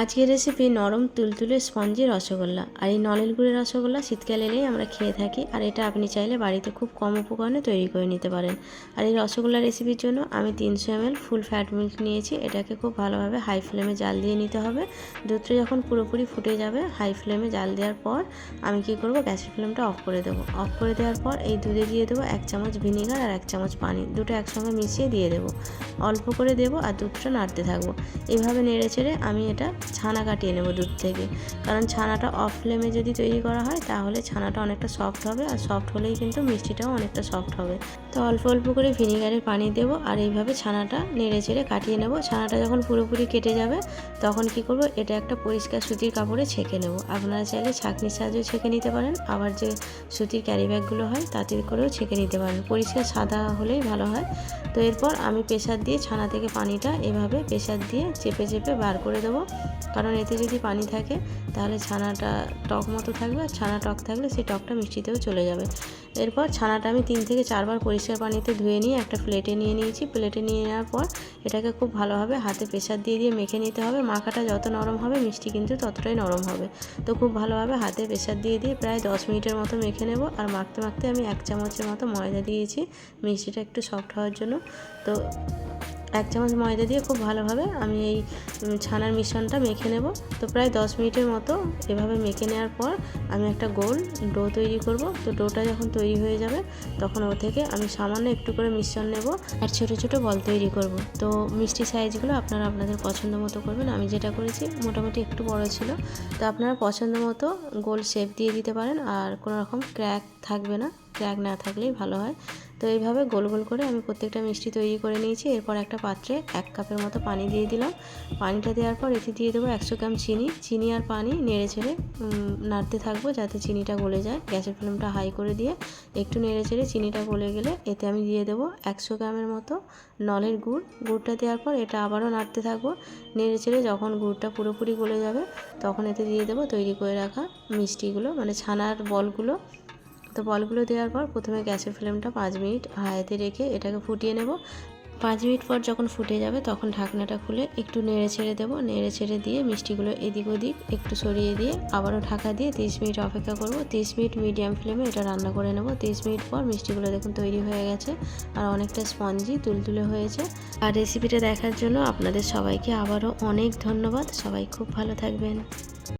আজকের রেসিপি নরম তুলতুলে স্পঞ্জি রসগোল্লা। আর এই নলেন গুড়ের রসগোল্লা শীতকালে এলেই আমরা খেয়ে থাকি। আর এটা আপনি চাইলে বাড়িতে খুব কম উপকরণে তৈরি করে নিতে পারেন। আর এই রসগোল্লা রেসিপির জন্য আমি তিনশো এমএল ফুল ফ্যাট মিল্ক নিয়েছি। এটাকে খুব ভালোভাবে হাই ফ্লেমে জাল দিয়ে নিতে হবে। দুধটা যখন পুরোপুরি ফুটে যাবে হাই ফ্লেমে জাল দেওয়ার পর আমি কি করব, গ্যাসের ফ্লেমটা অফ করে দেবো। অফ করে দেওয়ার পর এই দুধে দিয়ে দেবো এক চামচ ভিনিগার আর এক চামচ পানি। দুটো একসঙ্গে মিশিয়ে দিয়ে দেবো। অল্প করে দেবো আর দুধটা নাড়তে থাকব। এভাবে নেড়ে চেড়ে আমি এটা ছানা কাটিয়ে নেব দুধ থেকে। কারণ ছানাটা অফ ফ্লেমে যদি তৈরি করা হয়, তাহলে ছানাটা অনেকটা সফট হবে আর সফট হলেই কিন্তু মিষ্টিটাও অনেকটা সফট হবে। তো অল্প অল্প করে ভিনিগারের পানি দেবো আর এইভাবে ছানাটা নেড়ে চেড়ে কাটিয়ে নেব। ছানাটা যখন পুরোপুরি কেটে যাবে, তখন কি করব, এটা একটা পরিষ্কার সুতির কাপড়ে ছেঁকে নেব। আপনারা চাইলে ছাঁকনির সাহায্যে ছেঁকে নিতে পারেন, আবার যে সুতির ক্যারি ব্যাগগুলো হয়, তাতে করেও ছেঁকে নিতে পারেন। পরিষ্কার সাদা হলেই ভালো হয়। তো এরপর আমি প্রেশার দিয়ে ছানা থেকে পানিটা এভাবে প্রেশার দিয়ে চেপে চেপে বার করে দেবো। কারণ এতে যদি পানি থাকে, তাহলে ছানাটা টক মতো থাকবে আর ছানা টক থাকলে সেই টকটা মিষ্টিতেও চলে যাবে। এরপর ছানাটা আমি তিন থেকে চারবার পরিষ্কার পানিতে ধুয়ে নিয়ে একটা প্লেটে নিয়ে নিয়েছি। প্লেটে নিয়ে নেওয়ার পর এটাকে খুব ভালোভাবে হাতে প্রেশার দিয়ে দিয়ে মেখে নিতে হবে। মাখাটা যত নরম হবে, মিষ্টি কিন্তু ততটাই নরম হবে। তো খুব ভালোভাবে হাতে প্রেশার দিয়ে দিয়ে প্রায় দশ মিনিটের মতো মেখে নেব। আর মাখতে মাখতে আমি এক চামচের মতো ময়দা দিয়েছি। মিষ্টিটা একটু সফট হওয়ার জন্য। তো এক চামচ ময়দা দিয়ে খুব ভালোভাবে আমি এই ছানার মিশ্রণটা মেখে নেব। তো প্রায় দশ মিনিটের মতো এভাবে মেখে নেওয়ার পর আমি একটা গোল ডো তৈরি করব। তো ডোটা যখন তৈরি হয়ে যাবে, তখন ও থেকে আমি সামান্য একটু করে মিশ্রণ নেব আর ছোট ছোট বল তৈরি করব। তো মিষ্টি সাইজগুলো আপনারা আপনাদের পছন্দ মতো করবেন। আমি যেটা করেছি মোটামুটি একটু বড় ছিল। তো আপনারা পছন্দ মতো গোল শেপ দিয়ে দিতে পারেন আর কোনো রকম ক্র্যাক থাকবে না। ক্র্যাক না থাকলেই ভালো হয়। তো এইভাবে গোল গোল করে আমি প্রত্যেকটা মিষ্টি তৈরি করে নিয়েছি। এরপর একটা পাত্রে এক কাপের মতো পানি দিয়ে দিলাম। পানিটা দেওয়ার পর এতে দিয়ে দেবো একশো গ্রাম চিনি। চিনি আর পানি নেড়ে ছেড়ে নাড়তে থাকব যাতে চিনিটা গলে যায়। গ্যাসের ফ্লেমটা হাই করে দিয়ে একটু নেড়ে চেড়ে চিনিটা গলে গেলে এতে আমি দিয়ে দেবো একশো গ্রামের মতো নলের গুড়। গুড়টা দেওয়ার পর এটা আবারও নাড়তে থাকব। নেড়ে ছেড়ে যখন গুড়টা পুরোপুরি গলে যাবে, তখন এতে দিয়ে দেবো তৈরি করে রাখা মিষ্টিগুলো মানে ছানার বলগুলো। তো বলগুলো দেওয়ার পর প্রথমে গ্যাসের ফ্লেমটা পাঁচ মিনিট হাইতে রেখে এটাকে ফুটিয়ে নেব। পাঁচ মিনিট পর যখন ফুটে যাবে তখন ঢাকনাটা খুলে একটু নেড়ে ছেড়ে দেবো। নেড়ে ছেড়ে দিয়ে মিষ্টিগুলো এদিক ওদিক একটু সরিয়ে দিয়ে আবারও ঢাকা দিয়ে তিরিশ মিনিট অপেক্ষা করব। তিরিশ মিনিট মিডিয়াম ফ্লেমে এটা রান্না করে নেব। তিরিশ মিনিট পর মিষ্টিগুলো দেখুন তৈরি হয়ে গেছে আর অনেকটা স্পঞ্জি তুলতুলে হয়েছে। আর রেসিপিটা দেখার জন্য আপনাদের সবাইকে আবারও অনেক ধন্যবাদ। সবাই খুব ভালো থাকবেন।